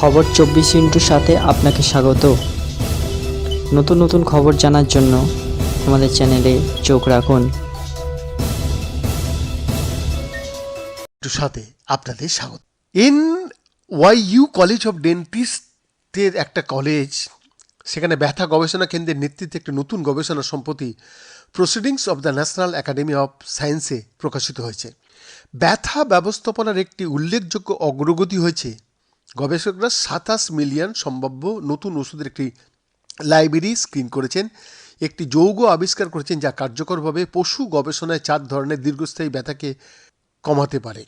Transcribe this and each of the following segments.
খবর চব্বিশ ইন্টুর সাথে আপনাকে স্বাগত। নতুন নতুন খবর জানার জন্য আমাদের চ্যানেলে চোখ রাখুন। সাথে আপনাদের স্বাগত। N Y U college of ডেন্টিস্টের একটা কলেজ, সেখানে ব্যথা গবেষণা কেন্দ্রের নেতৃত্বে একটি নতুন গবেষণা সম্প্রতি proceedings of the national academy of সায়েন্সে প্রকাশিত হয়েছে। ব্যথা ব্যবস্থাপনার একটি উল্লেখযোগ্য অগ্রগতি হয়েছে গবেষকরা সাতাশ মিলিয়ন সম্ভাব্য নতুন ওষুধের একটি লাইব্রেরি স্ক্রিন করেছেন। একটি যৌগ আবিষ্কার করেছেন যা কার্যকরভাবে পশু গবেষণায় চার ধরনের দীর্ঘস্থায়ী ব্যথাকে কমাতে পারে।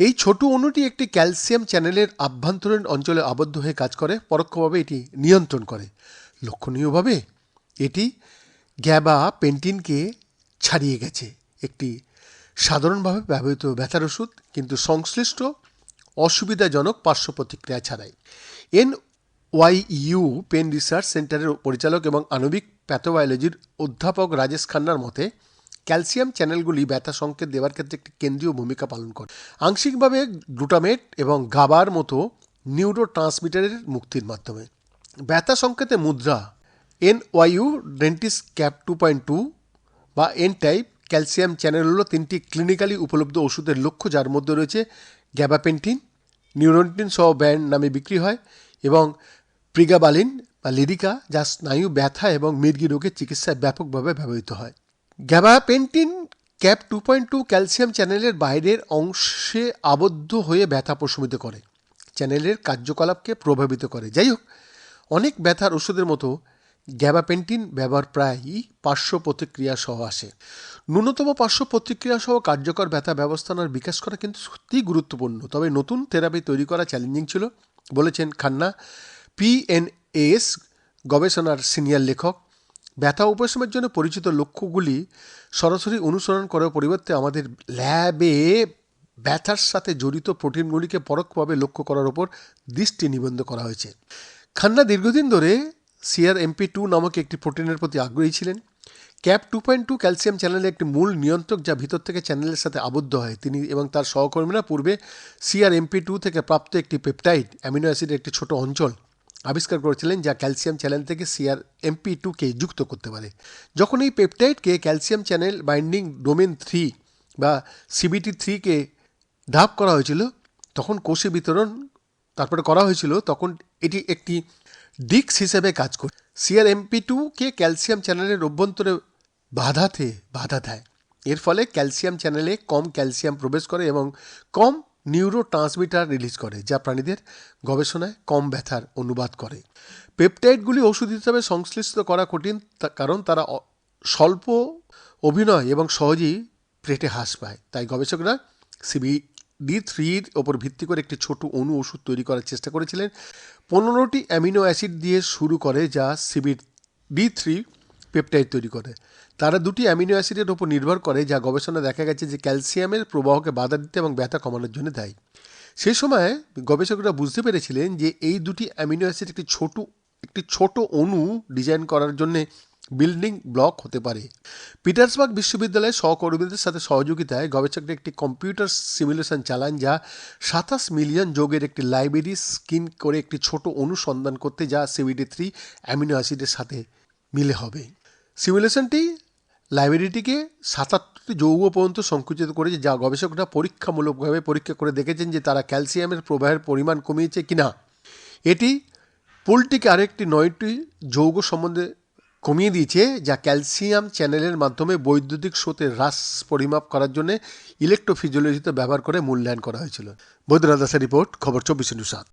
এই ছোট অণুটি একটি ক্যালসিয়াম চ্যানেলের আভ্যন্তরীণ অঞ্চলে আবদ্ধ হয়ে কাজ করে, পরোক্ষভাবে এটি নিয়ন্ত্রণ করে। লক্ষণীয়ভাবে, এটি গ্যাবা পেন্টিনকে ছাড়িয়ে গেছে। একটি সাধারণভাবে ব্যবহৃত ব্যথার ওষুধ, কিন্তু সংশ্লিষ্ট অসুবিধাজনক পার্শ্ব প্রতিক্রিয়া ছাড়াই। N Y U pain research সেন্টারের পরিচালক এবং আণবিক প্যাথোবায়োলজির অধ্যাপক রাজেশ খান্নার মতে, ক্যালসিয়াম চ্যানেলগুলি ব্যথা সংকেত দেওয়ার ক্ষেত্রে একটি কেন্দ্রীয় ভূমিকা পালন করে। আংশিকভাবে গ্লুটামেট এবং গাবার মতো নিউরো ট্রান্সমিটারের মুক্তির মাধ্যমে। ব্যথা সংকেতে মুদ্রা N Y U dentist cap two point two বা এন টাইপ ক্যালসিয়াম চ্যানেল হলো তিনটি ক্লিনিক্যালি উপলব্ধ ওষুধের লক্ষ্য যার মধ্যে রয়েছে গ্যাবাপেন্টিন নিউরোন্টিন সহ ব্যান্ড নামে বিক্রি হয় এবং প্রিগাবালিন বা লিরিকা যা স্নায়ু ব্যথা এবং মির্গি রোগের চিকিৎসায় ব্যাপকভাবে ব্যবহৃত হয়। Gabapentin cap two point two calcium চ্যানেলের বাইরের অংশে আবদ্ধ হয়ে ব্যথা প্রশমিত করে। চ্যানেলের কার্যকলাপকে প্রভাবিত করে। যাই হোক, অনেক ব্যথার ওষুধের মতো গ্যাবাপেন্টিন ব্যবহার প্রায়ই পার্শ্ব প্রতিক্রিয়া সহ আসে। ন্যূনতম পার্শ্ব প্রতিক্রিয়া সহ কার্যকর ব্যথা ব্যবস্থানার বিকাশ করা কিন্তু সত্যিই গুরুত্বপূর্ণ। তবে নতুন থেরাপি তৈরি করা চ্যালেঞ্জিং ছিল, বলেছেন খান্না। পিএনএস গবেষণার সিনিয়র লেখক, ব্যথা উপশমের জন্য পরিচিত লক্ষ্যগুলি সরাসরি অনুসরণ করার পরিবর্তে আমাদের ল্যাবে ব্যথার সাথে জড়িত প্রোটিনগুলিকে পরোক্ষভাবে লক্ষ্য করার উপর দৃষ্টি নিবন্ধ করা হয়েছে। খান্না দীর্ঘদিন ধরে সিআর এমপি টু নামক একটি প্রোটিনের প্রতি আগ্রহী ছিলেন। Cap two point two calcium চ্যানেলের একটি মূল নিয়ন্ত্রক যা ভিতর থেকে চ্যানেলের সাথে আবদ্ধ হয়। তিনি এবং তার সহকর্মীরা পূর্বে সিআর এমপি টু থেকে প্রাপ্ত একটি পেপটাইড অ্যামিনো অ্যাসিডের একটি ছোট অঞ্চল আবিষ্কার করেছিলেন যা ক্যালসিয়াম চ্যানেল থেকে সিআর এমপি টুকে যুক্ত করতে পারে। যখন এই পেপটাইডকে calcium channel binding domain three বা সিবিটি থ্রিকে ধাপ করা হয়েছিল, তখন কোষে বিতরণ তারপরে করা হয়েছিল তখন এটি একটি ডিক্স হিসেবে কাজ করে। সিআর এমপি টুকে ক্যালসিয়াম চ্যানেলের অভ্যন্তরে বাধাতে বাধা দেয়। এর ফলে ক্যালসিয়াম চ্যানেলে কম ক্যালসিয়াম প্রবেশ করে এবং কম নিউরো ট্রান্সমিটার রিলিজ করে, যা প্রাণীদের গবেষণায় কম ব্যথার অনুবাদ করে। পেপটাইডগুলি ওষুধ হিসাবে সংশ্লিষ্ট করা কঠিন কারণ তারা স্বল্প অভিনয় এবং সহজেই পেটে হ্রাস পায়। তাই গবেষকরা সিবি ডি থ্রির ওপর ভিত্তি করে একটি ছোট অণু ওষুধ তৈরি করার চেষ্টা করেছিলেন। পনেরোটি অ্যামিনো অ্যাসিড দিয়ে শুরু করে যা সিবির ডি থ্রি পেপটাইড তৈরি করে। তারা দুটি অ্যামিনো অ্যাসিডের ওপর নির্ভর করে, যা গবেষণা দেখা গেছে যে ক্যালসিয়ামের প্রবাহকে বাধা দিতে এবং ব্যথা কমানোর জন্য দায়ী। সে সময় গবেষকরা বুঝতে পেরেছিলেন যে এই দুটি অ্যামিনো অ্যাসিড একটি ছোট একটি ছোট অণু ডিজাইন করার জন্য বিল্ডিং ব্লক হতে পারে। পিটার্সবার্গ বিশ্ববিদ্যালয়ের সহকর্মীদের সাথে সহযোগিতায় গবেষকরা একটি কম্পিউটার সিমুলেশন চালান যা সাতাশ মিলিয়ন যোগের একটি লাইব্রেরি স্কিন করে একটি ছোট অনুসন্ধান করতে যা সিবিডি থ্রি অ্যামিনো অ্যাসিডের সাথে মিলে হবে। সিমুলেশনটি লাইব্রেরিটিকে সাতাত্তরটি যৌগ পর্যন্ত সংকুচিত করেছে যা গবেষকরা পরীক্ষামূলকভাবে পরীক্ষা করে দেখেছেন যে তারা ক্যালসিয়ামের প্রবাহের পরিমাণ কমিয়েছে কিনা। এটি পুলটিকে আরেকটি নয়টি যৌগ সম্বন্ধে কমিয়ে দিয়েছে, যা ক্যালসিয়াম চ্যানেলের মাধ্যমে বৈদ্যুতিক স্রোতের হ্রাস পরিমাপ করার জন্য ইলেকট্রোফিজিওলজিতে ব্যবহার করে মূল্যায়ন করা হয়েছিল। বৈদ্যনাথ দাসের রিপোর্ট, খবর চব্বিশ ইন্টু সাত।